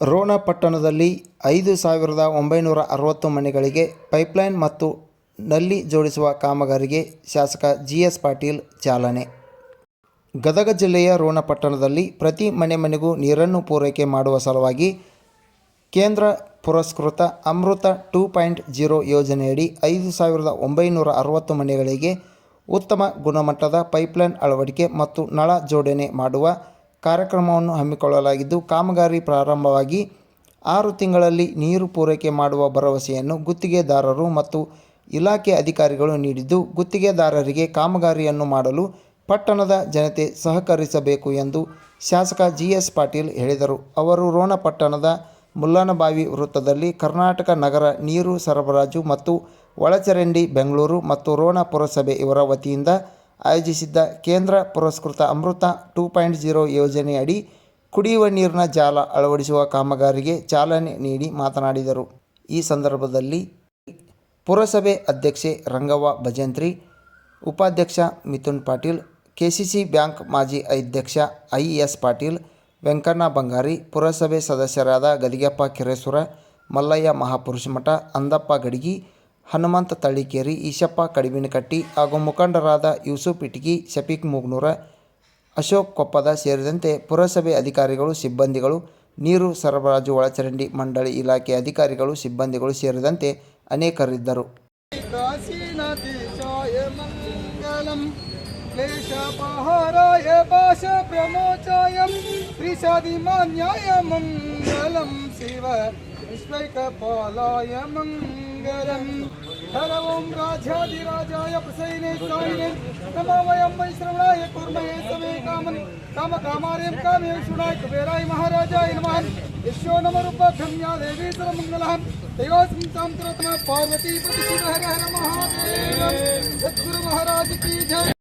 ರೋಣ ಪಟ್ಟಣದಲ್ಲಿ ಐದು ಸಾವಿರದ ಒಂಬೈನೂರ ಅರವತ್ತು ಮನೆಗಳಿಗೆ ಪೈಪ್ಲೈನ್ ಮತ್ತು ನಲ್ಲಿ ಜೋಡಿಸುವ ಕಾಮಗಾರಿಗೆ ಶಾಸಕ ಜಿ ಎಸ್ ಪಾಟೀಲ್ ಚಾಲನೆ. ಗದಗ ಜಿಲ್ಲೆಯ ರೋಣ ಪಟ್ಟಣದಲ್ಲಿ ಪ್ರತಿ ಮನೆ ಮನೆಗೂ ನೀರನ್ನು ಪೂರೈಕೆ ಮಾಡುವ ಸಲುವಾಗಿ ಕೇಂದ್ರ ಪುರಸ್ಕೃತ ಅಮೃತ ಟೂ ಪಾಯಿಂಟ್ ಜೀರೋ ಯೋಜನೆಯಡಿ ಐದು ಸಾವಿರದ ಒಂಬೈನೂರ ಅರವತ್ತು ಮನೆಗಳಿಗೆ ಉತ್ತಮ ಗುಣಮಟ್ಟದ ಪೈಪ್ಲೈನ್ ಅಳವಡಿಕೆ ಮತ್ತು ನಳ ಜೋಡಣೆ ಮಾಡುವ ಕಾರ್ಯಕ್ರಮವನ್ನು ಹಮ್ಮಿಕೊಳ್ಳಲಾಗಿದ್ದು, ಕಾಮಗಾರಿ ಪ್ರಾರಂಭವಾಗಿ ಆರು ತಿಂಗಳಲ್ಲಿ ನೀರು ಪೂರೈಕೆ ಮಾಡುವ ಭರವಸೆಯನ್ನು ಗುತ್ತಿಗೆದಾರರು ಮತ್ತು ಇಲಾಖೆ ಅಧಿಕಾರಿಗಳು ನೀಡಿದ್ದು, ಗುತ್ತಿಗೆದಾರರಿಗೆ ಕಾಮಗಾರಿಯನ್ನು ಮಾಡಲು ಪಟ್ಟಣದ ಜನತೆ ಸಹಕರಿಸಬೇಕು ಎಂದು ಶಾಸಕ ಜಿ ಎಸ್ ಪಾಟೀಲ್ ಹೇಳಿದರು. ಅವರು ರೋಣ ಪಟ್ಟಣದ ಮುಲ್ಲನಬಾವಿ ವೃತ್ತದಲ್ಲಿ ಕರ್ನಾಟಕ ನಗರ ನೀರು ಸರಬರಾಜು ಮತ್ತು ಒಳಚರಂಡಿ ಬೆಂಗಳೂರು ಮತ್ತು ರೋಣ ಪುರಸಭೆ ಇವರ ವತಿಯಿಂದ ಆಯೋಜಿಸಿದ್ದ ಕೇಂದ್ರ ಪುರಸ್ಕೃತ ಅಮೃತ ಟೂ ಪಾಯಿಂಟ್ ಜೀರೋ ಯೋಜನೆಯಡಿ ಕುಡಿಯುವ ನೀರಿನ ಜಾಲ ಅಳವಡಿಸುವ ಕಾಮಗಾರಿಗೆ ಚಾಲನೆ ನೀಡಿ ಮಾತನಾಡಿದರು. ಈ ಸಂದರ್ಭದಲ್ಲಿ ಪುರಸಭೆ ಅಧ್ಯಕ್ಷೆ ರಂಗವ್ವ ಭಜಂತ್ರಿ, ಉಪಾಧ್ಯಕ್ಷ ಮಿಥುನ್ ಪಾಟೀಲ್, ಕೆಸಿಸಿ ಬ್ಯಾಂಕ್ ಮಾಜಿ ಅಧ್ಯಕ್ಷ ಐ ಎಸ್ ಪಾಟೀಲ್, ವೆಂಕಣ್ಣ ಬಂಗಾರಿ, ಪುರಸಭೆ ಸದಸ್ಯರಾದ ಗದಿಗೆಪ್ಪ ಕೆರೆಸುರ ಮಲ್ಲಯ್ಯ ಮಹಾಪುರುಷಮಠ, ಅಂದಪ್ಪ ಗಡಿಗಿ ಹನುಮಂತ ತಳ್ಳಿಕೇರಿ, ಈಶಪ್ಪ ಕಡಿಮಿನಕಟ್ಟಿ ಹಾಗೂ ಮುಖಂಡರಾದ ಯೂಸುಫ್ ಇಟಗಿ, ಶಫೀಕ್ ಮುಗ್ನೂರ, ಅಶೋಕ್ ಕೊಪ್ಪದ ಸೇರಿದಂತೆ ಪುರಸಭೆ ಅಧಿಕಾರಿಗಳು, ಸಿಬ್ಬಂದಿಗಳು, ನೀರು ಸರಬರಾಜು ಒಳಚರಂಡಿ ಮಂಡಳಿ ಇಲಾಖೆ ಅಧಿಕಾರಿಗಳು, ಸಿಬ್ಬಂದಿಗಳು ಸೇರಿದಂತೆ ಅನೇಕರಿದ್ದರು. मङ्गलम् क्लेशपहाराय पाशप्रमोचाय त्रिषादिमान्याय मङ्गलं शिव विश्वैकपालाय मङ्गलम् हर ओं राजाधिराजाय प्रसैने स्वामिने नमो वयं वै श्रवणाय कुर्महे समे कामन् कामकामार्यं कामे विष्णुनाय कुबेराय महाराजाय नमः यशो नमरूपभ्यं या देवी सर्वमङ्गलः देवास्मिन् तां पार्वती प्रतिशिव हर हर महादेव सद्गुरु महाराज की जय